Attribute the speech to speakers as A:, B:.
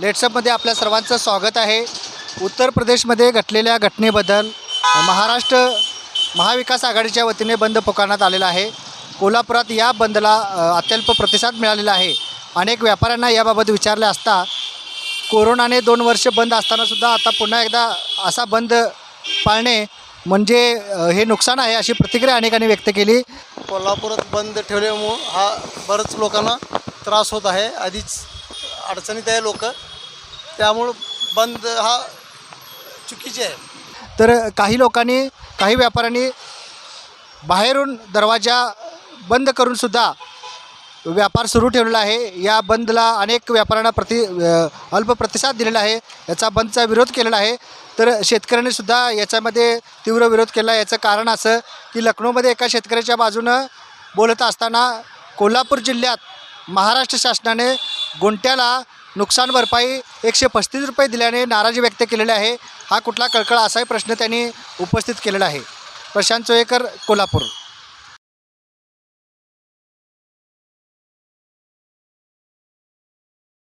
A: लेट्सअपमध्ये आपल्या सर्वांचं स्वागत आहे. उत्तर प्रदेशमध्ये घटलेल्या घटनेबद्दल महाराष्ट्र महाविकास आघाडीच्या वतीने बंद पुकारण्यात आलेला आहे. कोल्हापुरात या बंदला अत्यल्प प्रतिसाद मिळालेला आहे. अनेक व्यापाऱ्यांना याबाबत विचारले असता कोरोनाने दोन वर्ष बंद असतानासुद्धा आता पुन्हा एकदा असा बंद पाळणे म्हणजे हे नुकसान आहे अशी प्रतिक्रिया अनेकांनी व्यक्त केली.
B: कोल्हापुरात बंद ठेवल्यामुळं हा बरंच लोकांना त्रास होत आहे. आधीच अडचणीत आहे लोक. त्यामुळं बंद हा चुकीचे आहे.
A: तर काही लोकांनी काही व्यापाऱ्यांनी बाहेरून दरवाजा बंद करून सुद्धा व्यापार सुरू ठेवलेला आहे. या बंदला अनेक व्यापाऱ्यांना प्रति अल्प प्रतिसाद दिलेला आहे. याचा बंदचा विरोध केलेला आहे. तर शेतकऱ्यांनी सुद्धा याच्यामध्ये तीव्र विरोध केला याचं कारण असं की लखनौमध्ये एका शेतकऱ्याच्या बाजूनं बोलत असताना कोल्हापूर जिल्ह्यात महाराष्ट्र शासनाने गुंट्याला नुकसान भरपाई एकशे पस्तीस रुपये दिल्याने नाराजी व्यक्त केलेली आहे. हा कुठला कळकळ असाही प्रश्न त्यांनी उपस्थित केलेला आहे. प्रशांत चोयेकर कोल्हापूर.